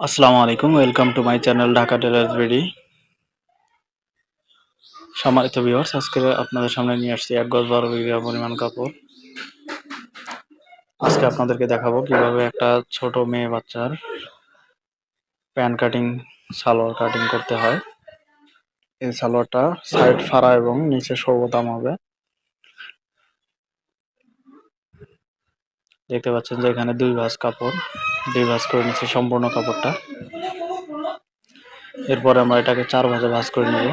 আসসালামু আলাইকুম welcome to my channel Dhaka tailors ready সম্মানিত ভিউয়ার্স আজকে আপনাদের সামনে নিয়ে আসছি এক গজ বারো বিঘা পরিমাণ কাপড়। আজকে আপনাদেরকে দেখাবো কীভাবে একটা ছোট মেয়ে বাচ্চার প্যান্ট কাটিং সালোয়ার কাটিং করতে হয়। এই সালোয়ারটা সাইড ফাড়া এবং নিচে সৌবোতাম হবে। দেখতে পাচ্ছেন যে এখানে দুই ভাঁজ কাপড়, দুই ভাঁজ করে নিচ্ছে সম্পূর্ণ কাপড়টা। এরপরে আমরা এটাকে চার ভাজে ভাঁজ করে নেব।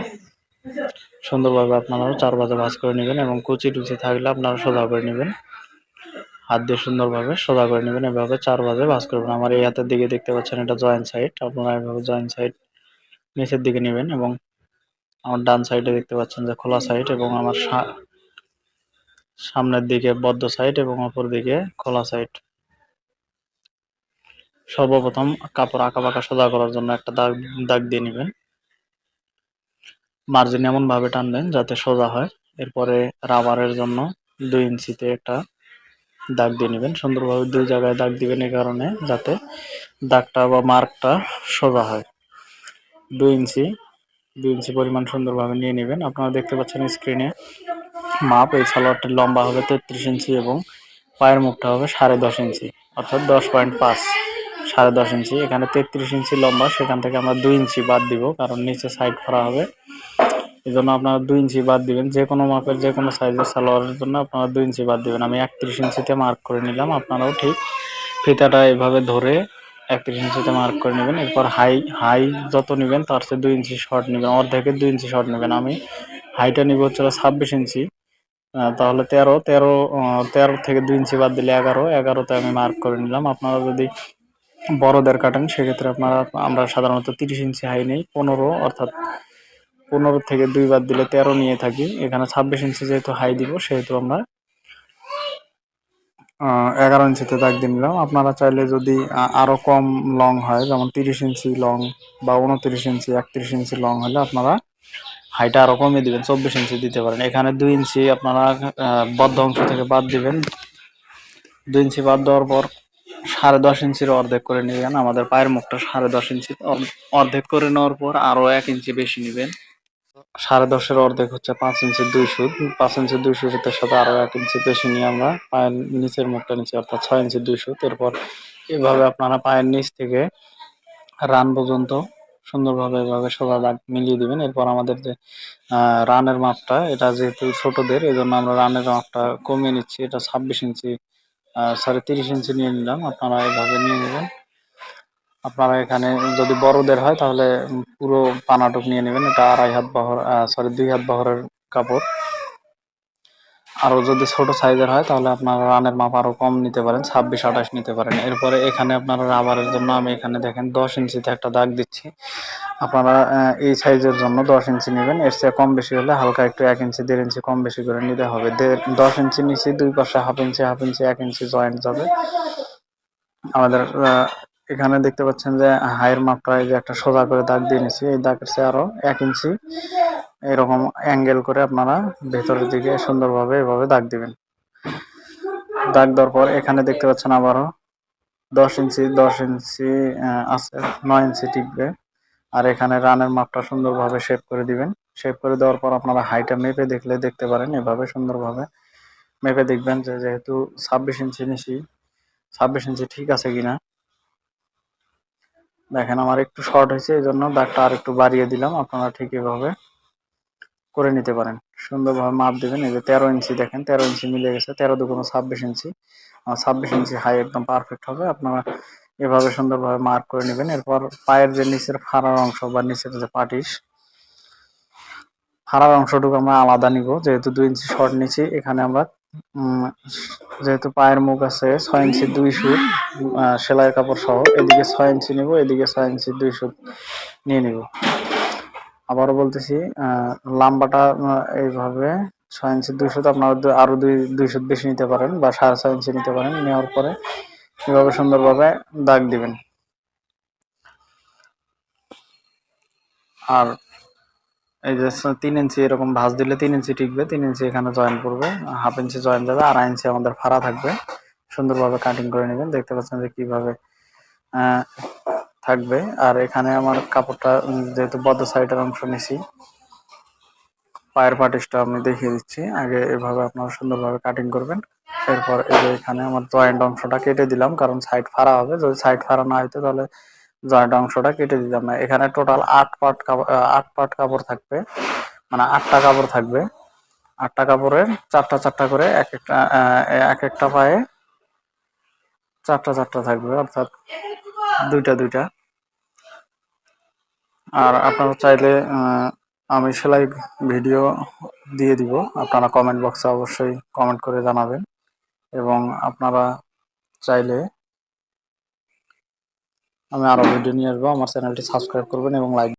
সুন্দরভাবে আপনারাও চার ভাজে ভাঁজ করে নেবেন এবং কুচি টুচি থাকলে আপনারা সোজা করে নেবেন। হাত দিয়ে সুন্দরভাবে সোজা করে নেবেন, এভাবে চার ভাজে ভাঁজ করবেন। আমার এই হাতের দিকে দেখতে পাচ্ছেন এটা জয়েন্ট সাইড আপনারা এভাবে জয়েন্ট সাইড নিচের দিকে নেবেন এবং আমার ডান সাইডে দেখতে পাচ্ছেন যে খোলা সাইড এবং আমার সামনের দিকে বদ্ধ সাইড এবং অপর দিকে খোলা সাইড সর্বপ্রথম কাপড় আঁকা বাঁকা সোজা করার জন্য একটা দাগ দাগ দিয়ে নেবেন। মার্জিন এমন ভাবে টানবেন যাতে সোজা হয়। এরপরে রাবারের জন্য দুই ইঞ্চিতে একটা দাগ দিয়ে নেবেন। সুন্দরভাবে দুই জায়গায় দাগ দিবেন এই কারণে যাতে দাগটা বা মার্কটা সোজা হয়। দুই ইঞ্চি দুই ইঞ্চি পরিমাণ সুন্দরভাবে নিয়ে নেবেন। আপনারা দেখতে পাচ্ছেন স্ক্রিনে মাপ, এই সালোয়ারটির লম্বা হবে তেত্রিশ ইঞ্চি এবং পায়ের মুখটা হবে সাড়ে দশ ইঞ্চি, অর্থাৎ দশ পয়েন্ট পাঁচ, সাড়ে দশ ইঞ্চি। এখানে তেত্রিশ ইঞ্চি লম্বা, সেখান থেকে আমরা দুই ইঞ্চি বাদ দিব, কারণ নিচে সাইড করা হবে। এই জন্য আপনারা দুই ইঞ্চি বাদ দিবেন। যে কোনো মাপের, যে কোনো সাইজের সালোয়ারের জন্য আপনারা দুই ইঞ্চি বাদ দিবেন। আমি একত্রিশ ইঞ্চিতে মার্ক করে নিলাম, আপনারাও ঠিক ফিতাটা এভাবে ধরে একত্রিশ ইঞ্চিতে মার্ক করে নেবেন। এরপর হাই হাই যত নেবেন, তার চেয়ে দুই ইঞ্চি শর্ট নেবেন অর্ধেকের দুই ইঞ্চি শর্ট নেবেন। আমি হাইটা নিব হচ্ছে ছাব্বিশ ইঞ্চি। তাহলে তেরো তেরো তেরো থেকে দুই ইঞ্চি বাদ দিলে এগারো। এগারোতে আমি মার্ক করে নিলাম। আপনারা যদি বড়দের কাটেন, সেক্ষেত্রে আপনারা, আমরা সাধারণত তিরিশ ইঞ্চি হাই নেই, পনেরো অর্থাৎ পনেরো থেকে দুই বাদ দিলে তেরো নিয়ে থাকি। এখানে ছাব্বিশ ইঞ্চি যেহেতু হাই দিব, সেহেতু আমরা এগারো ইঞ্চিতে দাগ দিয়ে নিলাম। আপনারা চাইলে যদি আরও কম লং হয়, যেমন তিরিশ ইঞ্চি লং বা উনত্রিশ ইঞ্চি, একত্রিশ ইঞ্চি লং হলে আপনারা হাইটা আরও কমিয়ে দিবেন, চব্বিশ ইঞ্চি দিতে পারেন। এখানে দুই ইঞ্চি আপনারা বদ্ধ অংশ থেকে বাদ দিবেন। দুই ইঞ্চি বাদ দেওয়ার পর সাড়ে দশ ইঞ্চির অর্ধেক করে নেবেন। আমাদের পায়ের মুখটা সাড়ে দশ ইঞ্চি অর্ধেক করে নেওয়ার পর আরও এক ইঞ্চি বেশি নেবেন। সাড়ে দশের অর্ধেক হচ্ছে পাঁচ ইঞ্চি দুই সুদ পাঁচ ইঞ্চি দুই সুতের সাথে আরও এক ইঞ্চি বেশি নিয়ে আমরা পায়ের নিচের মুখটা নিচে, অর্থাৎ ছয় ইঞ্চি দুই সুত এরপর এভাবে আপনারা পায়ের নিচ থেকে রান পর্যন্ত সুন্দরভাবে এভাবে সোজা দাগ মিলিয়ে দিবেন। এরপর আমাদের যে রানের মাপটা, এটা যেহেতু ছোটদের এই জন্য আমরা রানের মাপটা কমিয়ে নিচ্ছি। এটা ছাব্বিশ ইঞ্চি সরি তিরিশ ইঞ্চি নিয়ে নিলাম। আপনারা এভাবে নিয়ে নেবেন। আপনারা এখানে যদি বড়দের হয়, তাহলে পুরো পানাটুক নিয়ে নেবেন। এটা আড়াই হাত বহর সরি দুই হাত বহরের কাপড়। আরও যদি ছোট সাইজের হয়, তাহলে আপনারা রানের মাপ আরও কম নিতে পারেন, ছাব্বিশ, আঠাশ নিতে পারেন। এরপরে এখানে আপনারা রাবারের জন্য আমি এখানে দেখেন দশ ইঞ্চিতে একটা দাগ দিচ্ছি। আপনারা এই সাইজের জন্য দশ ইঞ্চি নেবেন। এর চেয়ে কম বেশি হলে হালকা একটু এক ইঞ্চি, দেড় ইঞ্চি কম বেশি করে নিতে হবে। দশ ইঞ্চি নিচে, দুই পাশে হাফ ইঞ্চি হাফ ইঞ্চি, এক ইঞ্চি জয়েন্ট যাবে। আমাদের এখানে দেখতে পাচ্ছেন যে হাইয়ের মাপটা এই যে একটা সোজা করে দাগ দিয়ে নিছি এই দাগের চেয়ে আরও এক ইঞ্চি এরকম অ্যাঙ্গেল করে আপনারা ভেতরের দিকে সুন্দরভাবে এভাবে দাগ দিবেন। দাগ দেওয়ার পর এখানে দেখতে পাচ্ছেন আবারও দশ ইঞ্চি দশ ইঞ্চি আছে, নয় ইঞ্চি টিকবে আর এখানে রানের মাপটা সুন্দরভাবে শেপ করে দিবেন। শেপ করে দেওয়ার পর আপনারা হাইটা মেপে দেখলে দেখতে পারেন এভাবে সুন্দরভাবে। মেপে দেখবেন যে যেহেতু ছাব্বিশ ইঞ্চি নিশি ছাব্বিশ ইঞ্চি ঠিক আছে কিনা। দেখেন আমার একটু শর্ট হয়েছে, এই জন্য দাগটা আর একটু বাড়িয়ে দিলাম। আপনারা ঠিক এভাবে করে নিতে পারেন। সুন্দরভাবে মাপ দেবেন, এই যে তেরো ইঞ্চি দেখেন, তেরো ইঞ্চি মিলে গেছে, তেরো দুগুণ ছাব্বিশ ইঞ্চি। ছাব্বিশ ইঞ্চি হাই একদম পারফেক্ট হবে, আপনারা এভাবে সুন্দরভাবে মার্ক করে নেবেন। এরপর পায়ের যে নিচের ফাড়ার অংশ বা নিচের যে পাটিস, ফাড়ার অংশটুকু আমরা আলাদা নিব, যেহেতু দুই ইঞ্চি শর্ট নিচ্ছি, এখানে আমরা যেহেতু পায়ের মুখ আছে ছয় ইঞ্চি দুই সুট সেলাইয়ের কাপড় সহ, এদিকে ছয় ইঞ্চি নিব, এদিকে ছয় ইঞ্চি দুই সুট নিয়ে নিব। আবারও বলতেছি লাম্বাটা এইভাবে ছয় ইঞ্চি দুই সুত আপনারা আরও দুই দুই সুত বেশি নিতে পারেন বা সাড়ে ছয় ইঞ্চি নিতে পারেন। নেওয়ার পরে এভাবে সুন্দরভাবে দাগ দিবেন। আর এই যে তিন ইঞ্চি এরকম ভাঁজ দিলে তিন ইঞ্চি টিকবে, তিন ইঞ্চি এখানে জয়েন করবে, হাফ ইঞ্চি জয়েন যাবে আড়াই ইঞ্চি আমাদের ফাড়া থাকবে। সুন্দরভাবে কাটিং করে নেবেন। দেখতে পাচ্ছেন যে কীভাবে থাকবে। আর এখানে আমার কাপড়টা যেহেতু বদ্ধ সাইডের অংশ নিছি, পায়ের পাটিসটা আমি দেখিয়ে দিচ্ছি। আগে এভাবে আপনারা সুন্দরভাবে কাটিং করবেন। এরপর এই যে এখানে আমার জয়েন্ট অংশটা কেটে দিলাম, কারণ সাইড ফাড়া হবে। যদি সাইড ফাড়া না হইতো তাহলে জয়েন্ট অংশটা কেটে দিতাম না। এখানে টোটাল আট পার্ট কাপড় আট পার্ট কাপড় থাকবে। মানে আটটা কাপড় থাকবে। আটটা কাপড়ের চারটা চারটা করে এক একটা এক একটা পায়ে চারটা চারটা থাকবে। অর্থাৎ দুইটা দুইটা। আর আপনারা চাইলে আমি সেলাই ভিডিও দিয়ে দিব। আপনারা কমেন্ট বক্সে অবশ্যই কমেন্ট করে জানাবেন। এবং আপনারা চাইলে আমি আরও ভিডিও নিয়ে আসব। আমার চ্যানেলটি সাবস্ক্রাইব করবেন এবং লাইক